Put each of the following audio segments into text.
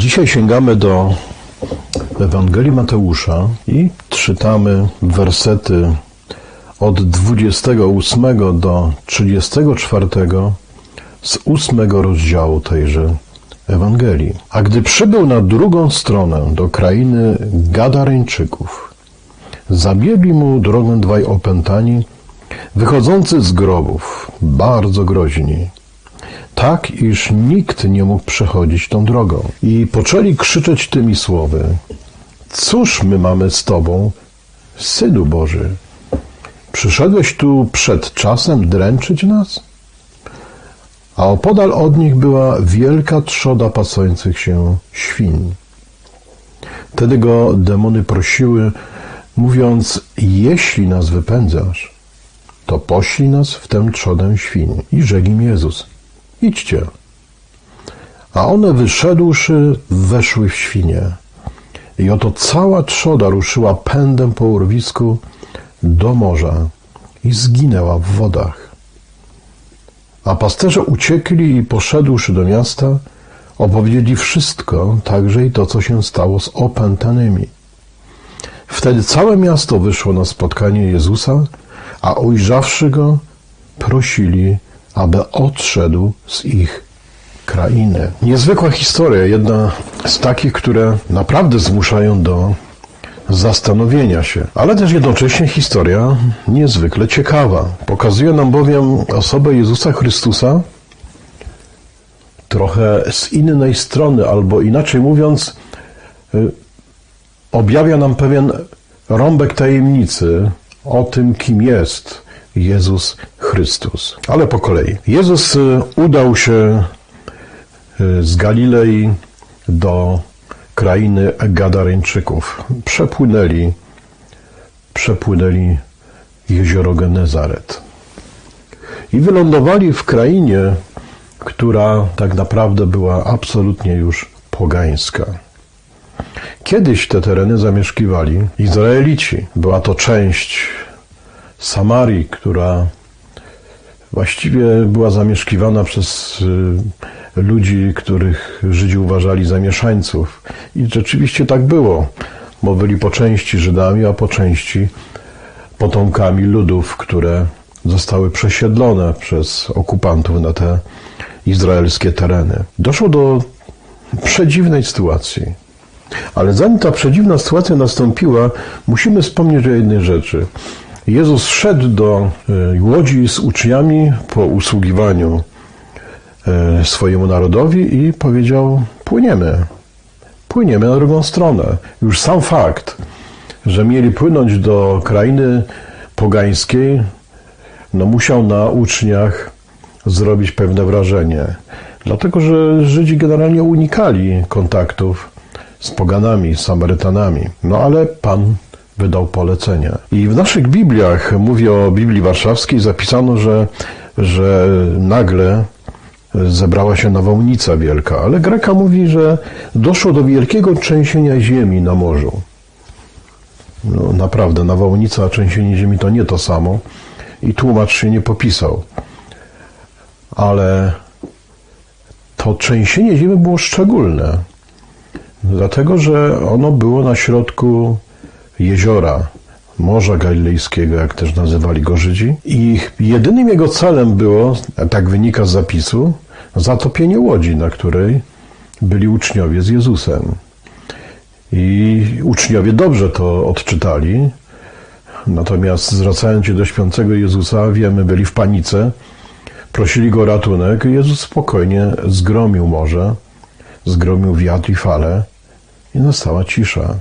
Dzisiaj sięgamy do Ewangelii Mateusza i czytamy wersety od 28 do 34 z ósmego rozdziału tejże Ewangelii. A gdy przybył na drugą stronę do krainy Gadareńczyków, zabiegli mu drogę dwaj opętani, wychodzący z grobów, bardzo groźni tak, iż nikt nie mógł przechodzić tą drogą. I poczęli krzyczeć tymi słowy: Cóż my mamy z Tobą, Synu Boży? Przyszedłeś tu przed czasem dręczyć nas? A opodal od nich była wielka trzoda pasących się świń. Wtedy go demony prosiły, mówiąc: Jeśli nas wypędzasz, to poślij nas w tę trzodę świń. I rzekł im Jezus: Idźcie. A one wyszedłszy, weszły w świnie. I oto cała trzoda ruszyła pędem po urwisku do morza i zginęła w wodach. A pasterze uciekli i poszedłszy do miasta, opowiedzieli wszystko, także i to, co się stało z opętanymi. Wtedy całe miasto wyszło na spotkanie Jezusa, a ujrzawszy go, prosili, aby odszedł z ich krainy. Niezwykła historia, jedna z takich, które naprawdę zmuszają do zastanowienia się, ale też jednocześnie historia niezwykle ciekawa. Pokazuje nam bowiem osobę Jezusa Chrystusa trochę z innej strony, albo inaczej mówiąc, y, objawia nam pewien rąbek tajemnicy o tym, kim jest Jezus Chrystus. Ale po kolei. Jezus y, udał się y, z Galilei do krainy Gadareńczyków. Przepłynęli, przepłynęli jezioro Genezaret. I wylądowali w krainie, która tak naprawdę była absolutnie już pogańska. Kiedyś te tereny zamieszkiwali Izraelici. Była to część Samarii, która właściwie była zamieszkiwana przez y, ludzi, których Żydzi uważali za mieszańców. I rzeczywiście tak było, bo byli po części Żydami, a po części potomkami ludów, które zostały przesiedlone przez okupantów na te izraelskie tereny. Doszło do przedziwnej sytuacji. Ale zanim ta przedziwna sytuacja nastąpiła, musimy wspomnieć o jednej rzeczy. Jezus szedł do e, łodzi z uczniami po usługiwaniu e, swojemu narodowi i powiedział: Płyniemy. Płyniemy na drugą stronę. Już sam fakt, że mieli płynąć do krainy pogańskiej, no musiał na uczniach zrobić pewne wrażenie. Dlatego, że Żydzi generalnie unikali kontaktów z poganami, z Samarytanami. No ale Pan wydał polecenia. I w naszych Bibliach, mówię o Biblii Warszawskiej, zapisano, że, że nagle zebrała się nawałnica wielka, ale Greka mówi, że doszło do wielkiego trzęsienia ziemi na morzu. No, naprawdę, nawałnica a trzęsienie ziemi to nie to samo i tłumacz się nie popisał. Ale to trzęsienie ziemi było szczególne, dlatego że ono było na środku jeziora Morza Galilejskiego, jak też nazywali go Żydzi. I jedynym jego celem było, tak wynika z zapisu, zatopienie łodzi, na której byli uczniowie z Jezusem. I uczniowie dobrze to odczytali, natomiast zwracając się do śpiącego Jezusa, wiemy, byli w panice, prosili go o ratunek. Jezus spokojnie zgromił morze, zgromił wiatr i fale i nastała cisza.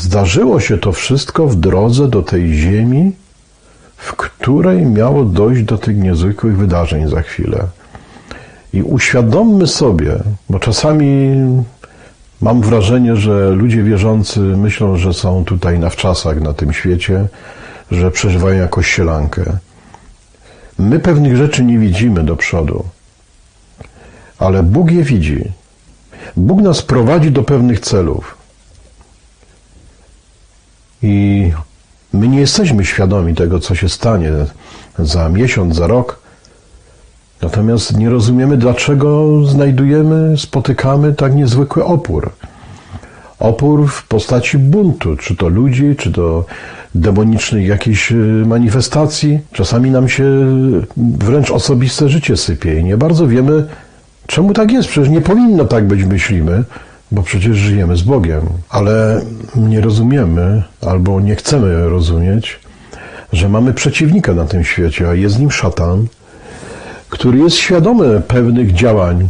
Zdarzyło się to wszystko w drodze do tej ziemi, w której miało dojść do tych niezwykłych wydarzeń za chwilę. I uświadommy sobie, bo czasami mam wrażenie, że ludzie wierzący myślą, że są tutaj na wczasach na tym świecie, że przeżywają jakąś sielankę. My pewnych rzeczy nie widzimy do przodu, ale Bóg je widzi. Bóg nas prowadzi do pewnych celów. I my nie jesteśmy świadomi tego, co się stanie za miesiąc, za rok, Natomiast nie rozumiemy, dlaczego znajdujemy, spotykamy tak niezwykły opór. Opór w postaci buntu, czy to ludzi, czy to demonicznych jakichś y, manifestacji. Czasami nam się wręcz osobiste życie sypie i nie bardzo wiemy, czemu tak jest. Przecież nie powinno tak być, myślimy, bo przecież żyjemy z Bogiem. Ale nie rozumiemy, albo nie chcemy rozumieć, że mamy przeciwnika na tym świecie, a jest nim szatan, który jest świadomy pewnych działań,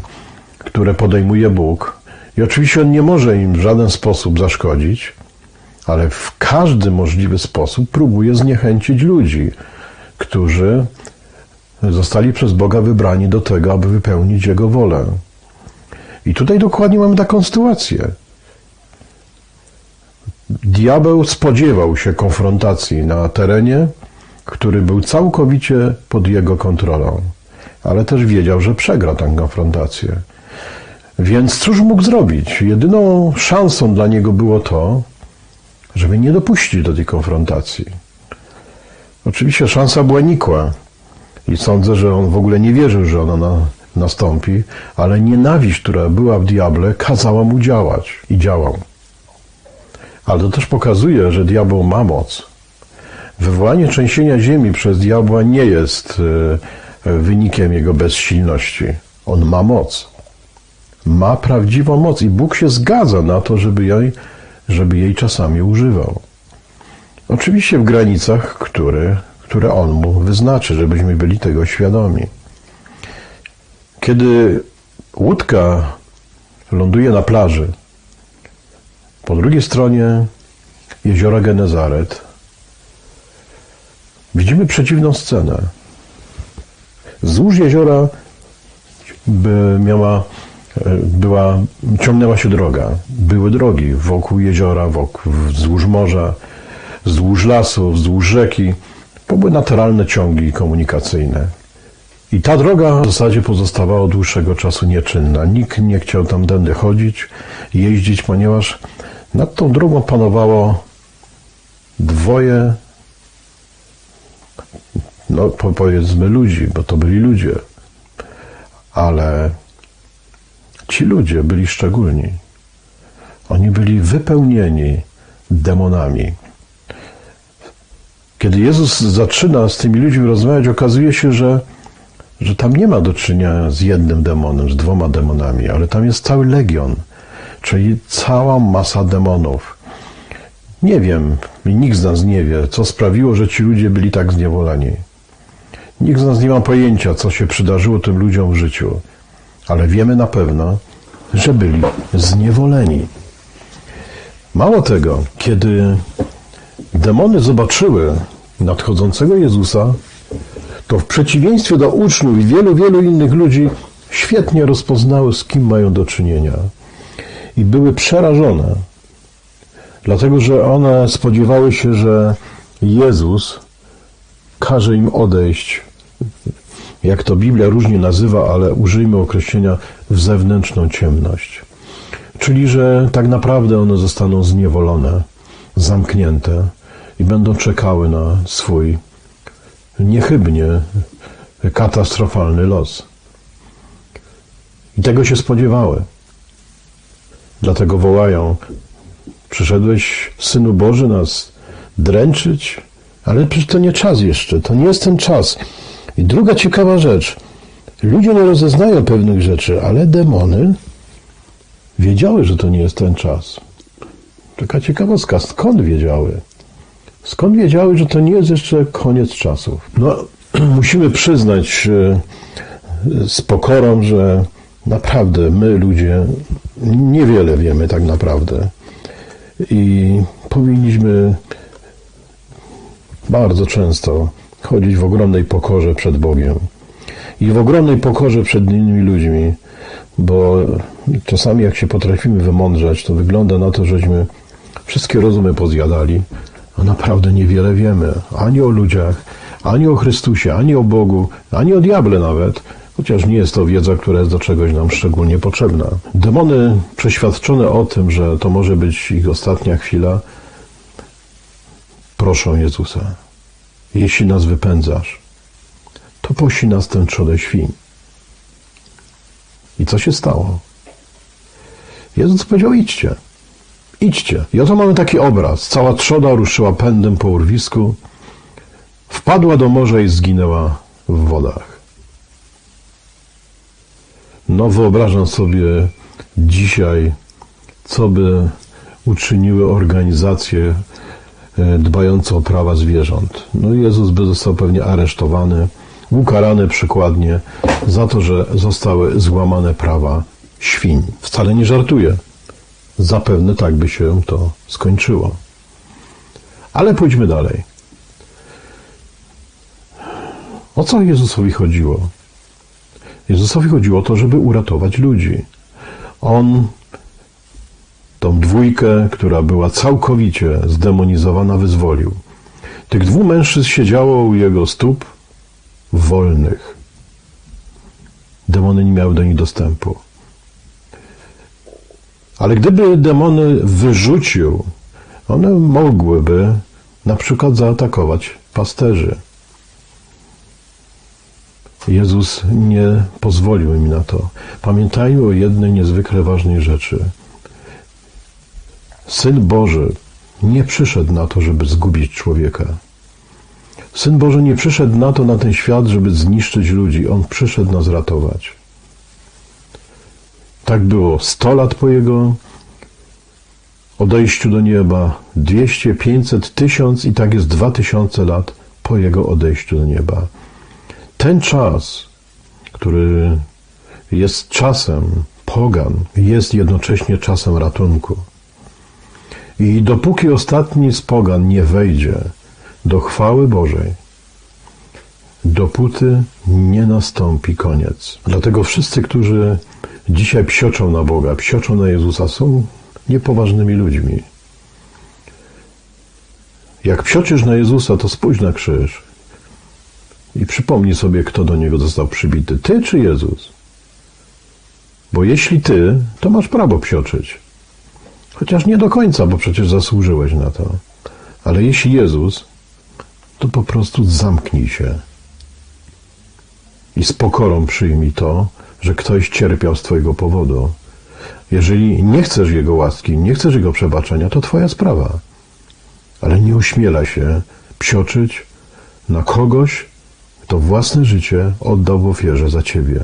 które podejmuje Bóg. I oczywiście on nie może im w żaden sposób zaszkodzić, ale w każdy możliwy sposób próbuje zniechęcić ludzi, którzy zostali przez Boga wybrani do tego, aby wypełnić Jego wolę. I tutaj dokładnie mamy taką sytuację. Diabeł spodziewał się konfrontacji na terenie, który był całkowicie pod jego kontrolą, ale też wiedział, że przegra tę konfrontację. Więc cóż mógł zrobić? Jedyną szansą dla niego było to, żeby nie dopuścić do tej konfrontacji. Oczywiście szansa była nikła i sądzę, że on w ogóle nie wierzył, że ona na, nastąpi, ale nienawiść, która była w diable, kazała mu działać i działał. Ale to też pokazuje, że diabeł ma moc. Wywołanie trzęsienia ziemi przez diabła nie jest e, wynikiem jego bezsilności. On ma moc. Ma prawdziwą moc i Bóg się zgadza na to, żeby jej, żeby jej czasami używał. Oczywiście w granicach, które, które On mu wyznaczy, żebyśmy byli tego świadomi. Kiedy łódka ląduje na plaży, po drugiej stronie jeziora Genezaret, widzimy przeciwną scenę. Wzdłuż jeziora by miała, była, ciągnęła się droga. Były drogi wokół jeziora, wokół, wzdłuż morza, wzdłuż lasu, wzdłuż rzeki. To były naturalne ciągi komunikacyjne. I ta droga w zasadzie pozostawała od dłuższego czasu nieczynna. Nikt nie chciał tam tędy chodzić, jeździć, ponieważ nad tą drogą panowało dwoje, no po- powiedzmy ludzi, bo to byli ludzie, ale ci ludzie byli szczególni. Oni byli wypełnieni demonami. Kiedy Jezus zaczyna z tymi ludźmi rozmawiać, okazuje się, że, że tam nie ma do czynienia z jednym demonem, z dwoma demonami, ale tam jest cały legion, czyli cała masa demonów. Nie wiem, i nikt z nas nie wie, co sprawiło, że ci ludzie byli tak zniewoleni. Nikt z nas nie ma pojęcia, co się przydarzyło tym ludziom w życiu, ale wiemy na pewno, że byli zniewoleni. Mało tego, kiedy demony zobaczyły nadchodzącego Jezusa, to w przeciwieństwie do uczniów i wielu, wielu innych ludzi świetnie rozpoznały, z kim mają do czynienia. I były przerażone, dlatego że one spodziewały się, że Jezus każe im odejść, jak to Biblia różnie nazywa, ale użyjmy określenia w zewnętrzną ciemność. Czyli, że tak naprawdę one zostaną zniewolone, zamknięte i będą czekały na swój niechybnie katastrofalny los. I tego się spodziewały. Dlatego wołają: Przyszedłeś, synu Boży, nas dręczyć? Ale przecież to nie czas jeszcze, to nie jest ten czas. I druga ciekawa rzecz. Ludzie nie rozeznają pewnych rzeczy, ale demony wiedziały, że to nie jest ten czas. Taka ciekawostka, skąd wiedziały? Skąd wiedziały, że to nie jest jeszcze koniec czasów? No, musimy przyznać e, z pokorą, że naprawdę my, ludzie, niewiele wiemy tak naprawdę. I powinniśmy bardzo często chodzić w ogromnej pokorze przed Bogiem i w ogromnej pokorze przed innymi ludźmi, bo czasami jak się potrafimy wymądrzać, to wygląda na to, żeśmy wszystkie rozumy pozjadali, naprawdę niewiele wiemy ani o ludziach, ani o Chrystusie, ani o Bogu, ani o diable nawet, chociaż nie jest to wiedza, która jest do czegoś nam szczególnie potrzebna. Demony przeświadczone o tym, że to może być ich ostatnia chwila, proszą Jezusa, jeśli nas wypędzasz, to posi nas ten trzodaj świń. I co się stało? Jezus powiedział: idźcie. Idźcie. I oto mamy taki obraz. Cała trzoda ruszyła pędem po urwisku, wpadła do morza i zginęła w wodach. No, wyobrażam sobie dzisiaj, co by uczyniły organizacje e, dbające o prawa zwierząt. No, Jezus by został pewnie aresztowany, ukarany przykładnie za to, że zostały złamane prawa świń. Wcale nie żartuję. Zapewne tak by się to skończyło. Ale pójdźmy dalej. O co Jezusowi chodziło? Jezusowi chodziło o to, żeby uratować ludzi. On tą dwójkę, która była całkowicie zdemonizowana, wyzwolił. Tych dwóch mężczyzn siedziało u jego stóp wolnych. Demony nie miały do nich dostępu. Ale gdyby demony wyrzucił, one mogłyby na przykład zaatakować pasterzy. Jezus nie pozwolił im na to. Pamiętajmy o jednej niezwykle ważnej rzeczy. Syn Boży nie przyszedł na to, żeby zgubić człowieka. Syn Boży nie przyszedł na to, na ten świat, żeby zniszczyć ludzi. On przyszedł nas ratować. Tak było 100 lat po jego odejściu do nieba, 200, 500, 1000 i tak jest 2000 lat po jego odejściu do nieba. Ten czas, który jest czasem pogan, jest jednocześnie czasem ratunku. I dopóki ostatni z pogan nie wejdzie do chwały Bożej, dopóty nie nastąpi koniec. Dlatego wszyscy, którzy dzisiaj psioczą na Boga, psioczą na Jezusa, są niepoważnymi ludźmi. Jak psioczysz na Jezusa, to spójrz na krzyż i przypomnij sobie, kto do niego został przybity. Ty czy Jezus? Bo jeśli ty, to masz prawo psioczyć. Chociaż nie do końca, bo przecież zasłużyłeś na to. Ale jeśli Jezus, to po prostu zamknij się i z pokorą przyjmij to, że ktoś cierpiał z Twojego powodu. Jeżeli nie chcesz Jego łaski, nie chcesz Jego przebaczenia, to Twoja sprawa. Ale nie ośmiela się psioczyć na kogoś, kto własne życie oddał w ofierze za Ciebie.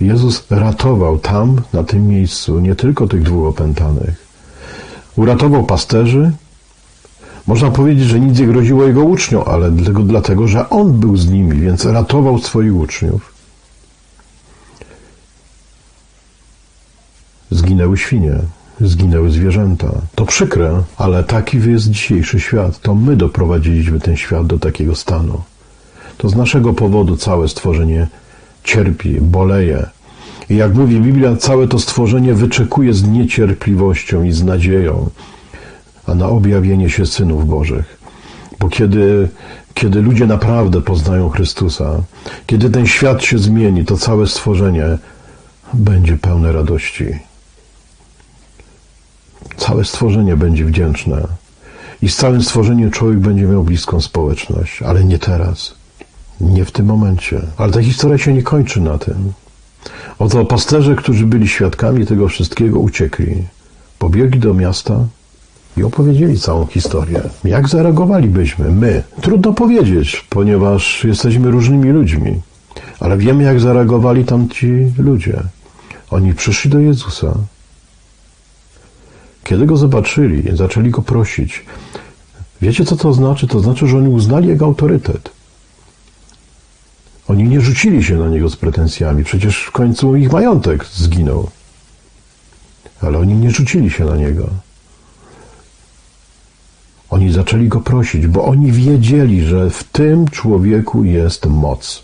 Jezus ratował tam, na tym miejscu, nie tylko tych dwóch opętanych. Uratował pasterzy. Można powiedzieć, że nic nie groziło jego uczniom, ale dlatego, dlatego, że on był z nimi, więc ratował swoich uczniów. Zginęły świnie, zginęły zwierzęta. To przykre, ale taki jest dzisiejszy świat. To my doprowadziliśmy ten świat do takiego stanu. To z naszego powodu całe stworzenie cierpi, boleje. I jak mówi Biblia, całe to stworzenie wyczekuje z niecierpliwością i z nadzieją, a na objawienie się synów Bożych. Bo kiedy, kiedy ludzie naprawdę poznają Chrystusa, kiedy ten świat się zmieni, to całe stworzenie będzie pełne radości. Całe stworzenie będzie wdzięczne. I z całym stworzeniem człowiek będzie miał bliską społeczność, ale nie teraz. Nie w tym momencie. Ale ta historia się nie kończy na tym. Oto pasterze, którzy byli świadkami tego wszystkiego, uciekli. Pobiegli do miasta i opowiedzieli całą historię. Jak zareagowalibyśmy my? Trudno powiedzieć, ponieważ jesteśmy różnymi ludźmi. Ale wiemy, jak zareagowali tamci ludzie. Oni przyszli do Jezusa. Kiedy go zobaczyli, zaczęli go prosić. Wiecie, co to znaczy? To znaczy, że oni uznali jego autorytet. Oni nie rzucili się na niego z pretensjami. Przecież w końcu ich majątek zginął. Ale oni nie rzucili się na niego. Oni zaczęli go prosić, bo oni wiedzieli, że w tym człowieku jest moc.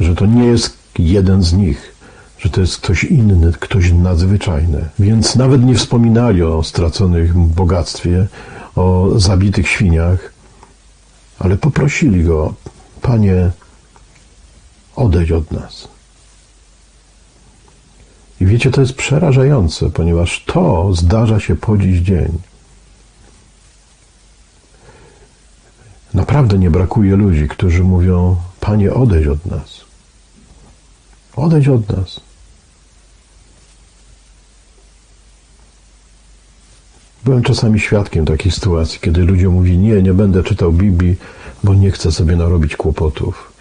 Że to nie jest jeden z nich, że to jest ktoś inny, ktoś nadzwyczajny. Więc nawet nie wspominali o straconych bogactwie, o zabitych świniach, ale poprosili go, panie, odejdź od nas. I wiecie, to jest przerażające, ponieważ to zdarza się po dziś dzień. Naprawdę nie brakuje ludzi, którzy mówią: Panie, odejdź od nas. Odejdź od nas. Byłem czasami świadkiem takiej sytuacji, kiedy ludzie mówili, nie, nie będę czytał Biblii, bo nie chcę sobie narobić kłopotów.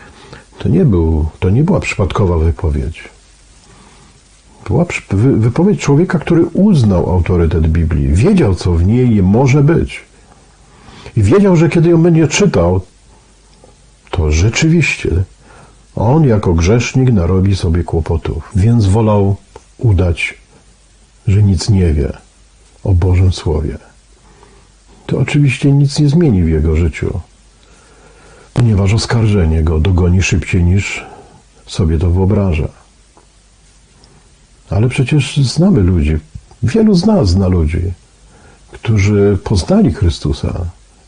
To nie, był, to nie była przypadkowa wypowiedź. Była wypowiedź człowieka, który uznał autorytet Biblii, wiedział, co w niej może być. I wiedział, że kiedy ją będzie czytał, to rzeczywiście on jako grzesznik narobi sobie kłopotów. Więc wolał udać, że nic nie wie o Bożym Słowie. To oczywiście nic nie zmieni w jego życiu, ponieważ oskarżenie go dogoni szybciej niż sobie to wyobraża. Ale przecież znamy ludzi, wielu z nas zna ludzi, którzy poznali Chrystusa,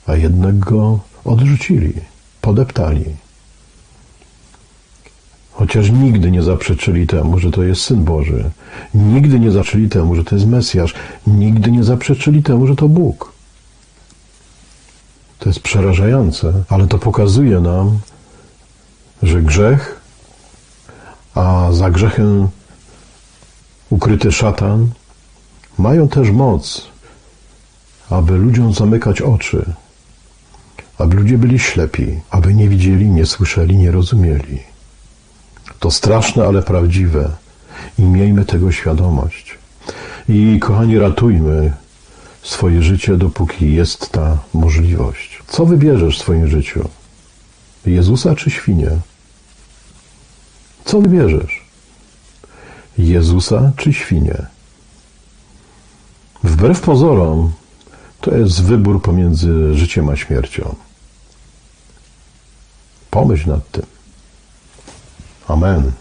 a jednak go odrzucili, podeptali. Chociaż nigdy nie zaprzeczyli temu, że to jest Syn Boży. Nigdy nie zaprzeczyli temu, że to jest Mesjasz. Nigdy nie zaprzeczyli temu, że to Bóg. To jest przerażające, ale to pokazuje nam, że grzech, a za grzechem ukryty szatan, mają też moc, aby ludziom zamykać oczy, aby ludzie byli ślepi, aby nie widzieli, nie słyszeli, nie rozumieli. To straszne, ale prawdziwe. I miejmy tego świadomość. I kochani, ratujmy swoje życie, dopóki jest ta możliwość. Co wybierzesz w swoim życiu? Jezusa czy świnię? Co wybierzesz? Jezusa czy świnię? Wbrew pozorom, to jest wybór pomiędzy życiem a śmiercią. Pomyśl nad tym. Amen.